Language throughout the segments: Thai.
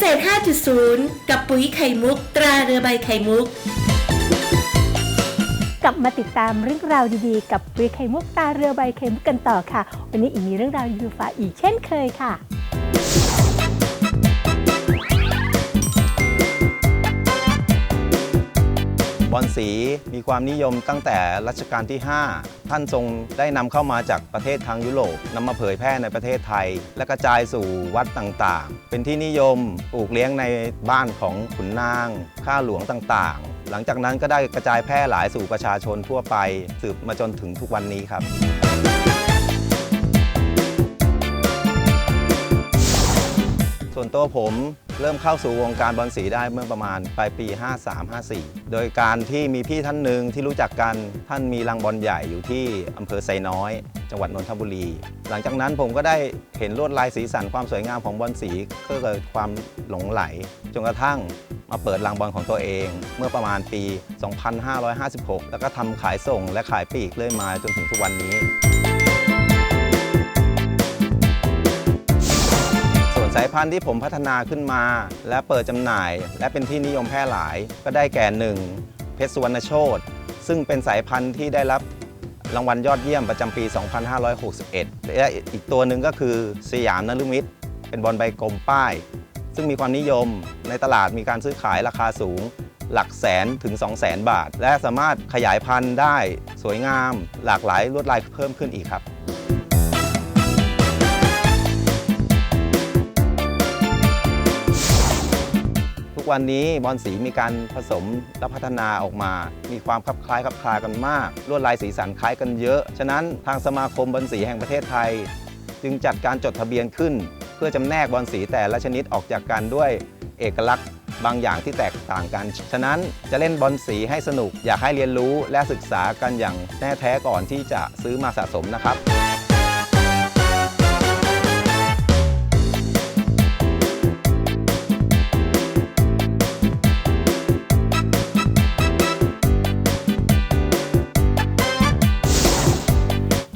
ษตร 5.0 กับปุ๋ยไข่มุก ตราเรือใบไข่มุก กลับมาติดตามเรื่องราวดีๆ กับปุ๋ยไข่มุกตาเรือใบไข่มุกกันต่อค่ะ วันนี้อีกมีเรื่องราวดีๆฝากอีกเช่นเคยค่ะ บอลสีมีความนิยมตั้งแต่รัชกาลที่ 5 ท่านทรงได้นำเข้ามาจากประเทศทางยุโรปนำมาเผยแพร่ในประเทศไทย และกระจายสู่วัดต่างๆ เป็นที่นิยมปลูกเลี้ยงในบ้านของขุนนาง ข้าหลวงต่างๆ หลังจากนั้นก็ได้กระจายแพร่หลายสู่ประชาชนทั่วไป สืบมาจนถึงทุกวันนี้ครับส่วนตัวผม เริ่มเข้าสู่วงการบอลสีได้เมื่อประมาณปลายปี 53-54 โดยการที่มีพี่ท่านหนึ่งที่รู้จักกันท่านมีรังบอลใหญ่อยู่ที่อำเภอไซน้อย จังหวัดนนทบุรี หลังจากนั้นผมก็ได้เห็นลวดลายสีสันความสวยงามของบอลสีก็เกิดความหลงไหลจนกระทั่งมาเปิดรังบอลของตัวเอง เมื่อประมาณปี 2556 แล้วก็ทำขายส่งและขายปลีกเรื่อยมาจนถึงทุกวันนี้ สายพันธุ์ที่ผมพัฒนาขึ้นมา และเปิดจำหน่าย และเป็นที่นิยมแพร่หลาย ก็ได้แก่หนึ่งเพชรสุวรรณโชตซึ่งเป็นสายพันธุ์ที่ได้รับรางวัลยอดเยี่ยมประจำปี 2561 และอีกตัวหนึ่งก็คือสยามนฤมิตเป็นบอลใบกลมป้าย ซึ่งมีความนิยมในตลาดมีการซื้อขายราคาสูง หลักแสนถึง 2 0 0แสนบาท และสามารถขยายพันธุ์ได้สวยงาม หลากหลายลวดลายเพิ่มขึ้นอีกครับ วันนี้บอลสีมีการผสมและพัฒนาออกมา มีความคลับคล้ายคลับคลากันมาก ลวดลายสีสันคล้ายกันเยอะ ฉะนั้นทางสมาคมบอลสีแห่งประเทศไทย จึงจัดการจดทะเบียนขึ้น เพื่อจำแนกบอลสีแต่ละชนิดออกจากกันด้วยเอกลักษณ์บางอย่างที่แตกต่างกัน ฉะนั้นจะเล่นบอลสีให้สนุก อยากให้เรียนรู้และศึกษากันอย่างแน่แท้ก่อนที่จะซื้อมาสะสมนะครับ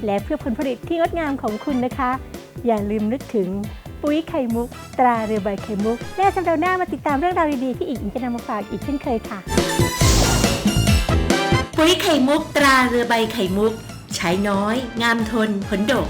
และเพื่อผลผลิตที่งดงามของคุณนะคะ อย่าลืมนึกถึงปุ๋ยไข่มุก ตราเรือใบไข่มุก และสัปดาห์หน้ามาติดตามเรื่องราวดีๆที่อีกอิงจะนำมาฝากอีกเช่นเคยค่ะ ปุ๋ยไข่มุก ตราเรือใบไข่มุก ใช้น้อย งามทนผลดก